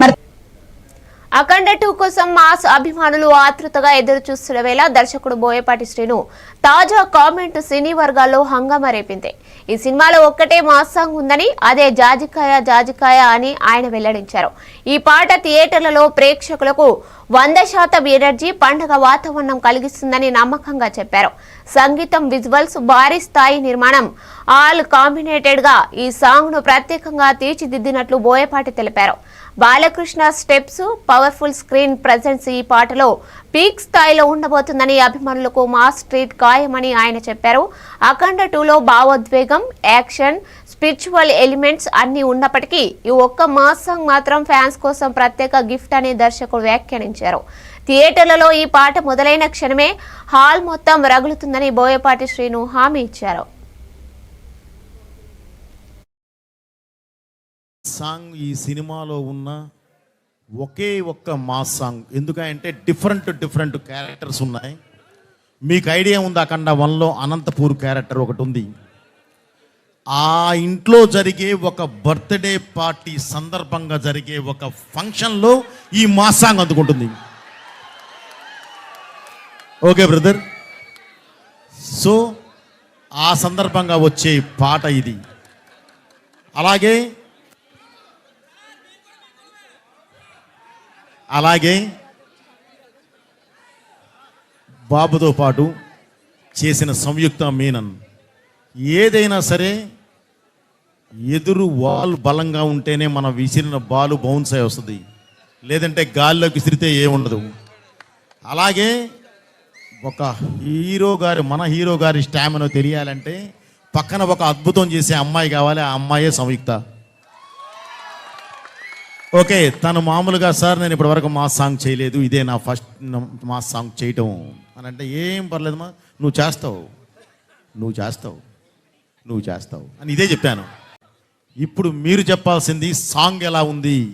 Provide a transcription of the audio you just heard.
మరి అఖండ టూ కోసం మాస్ అభిమానులు ఆతృతగా ఎదురు చూస్తున్న వేళ దర్శకుడు బోయపాటి శ్రీను తాజా కామెంట్ సినీ వర్గాల్లో హంగామా రేపింది. ఈ సినిమాలో ఒక్కటే మాస్ సాంగ్ ఉందని అదే జాజికాయ జాజికాయ అని ఆయన వెల్లడించారు. ఈ పాట థియేటర్లలో ప్రేక్షకులకు వంద శాతం ఎనర్జీ పండగ వాతావరణం కలిగిస్తుందని నమ్మకంగా చెప్పారు. సంగీతం విజువల్స్ భారీ స్థాయి నిర్మాణం ఆల్ కాంబినేటెడ్గా ఈ సాంగ్ను ప్రత్యేకంగా తీర్చిదిద్దినట్లు బోయపాటి తెలిపారు. Balakrishna steps powerful screen presence ఈ పాటలో పీక్ స్థాయిలో ఉండబోతుందని అభిమానులకు మాస్ ట్రీట్ ఖాయమని ఆయన చెప్పారు. అఖండ టూలో భావోద్వేగం యాక్షన్ స్పిరిచువల్ ఎలిమెంట్స్ అన్నీ ఉన్నప్పటికీ ఈ ఒక్క మాస్ సాంగ్ మాత్రం ఫ్యాన్స్ కోసం ప్రత్యేక గిఫ్ట్ అని దర్శకుడు వ్యాఖ్యానించారు. థియేటర్లలో ఈ పాట మొదలైన క్షణమే హాల్ మొత్తం రగులుతుందని బోయపాటి శ్రీను హామీ ఇచ్చారు. సాంగ్ ఈ సినిమాలో ఉన్న ఒకే ఒక్క మా సాంగ్. ఎందుకంటే డిఫరెంట్ డిఫరెంట్ క్యారెక్టర్స్ ఉన్నాయి. మీకు ఐడియా ఉంది? అఖండ వన్లో అనంతపూర్ క్యారెక్టర్ ఒకటి ఉంది. ఆ ఇంట్లో జరిగే ఒక బర్త్డే పార్టీ సందర్భంగా జరిగే ఒక ఫంక్షన్లో ఈ మాస్ సాంగ్ అందుకుంటుంది. Okay brother. సో ఆ సందర్భంగా వచ్చే పాట ఇది. అలాగే అలాగే బాబుతో పాటు చేసిన సంయుక్త మీనన్. ఏదైనా సరే ఎదురు వాల్ బలంగా ఉంటేనే మన విసిరిన బాలు బౌన్స్ అయి వస్తుంది. లేదంటే గాల్లోకి విసిరితే ఏముండదు. అలాగే ఒక హీరో గారి మన హీరో గారి స్టామినో తెలియాలంటే పక్కన ఒక అద్భుతం చేసే అమ్మాయి కావాలి ఆ అమ్మాయే సంయుక్త. ఓకే తను మామూలుగా సార్ నేను ఇప్పటివరకు మా సాంగ్ చేయలేదు ఇదే నా ఫస్ట్ మా సాంగ్ చేయటం. అని అంటే ఏం పర్లేదమ్మా నువ్వు చేస్తావు నువ్వు చేస్తావు నువ్వు చేస్తావు. అని ఇదే చెప్పాను. ఇప్పుడు మీరు చెప్పాల్సింది సాంగ్ ఎలా ఉంది?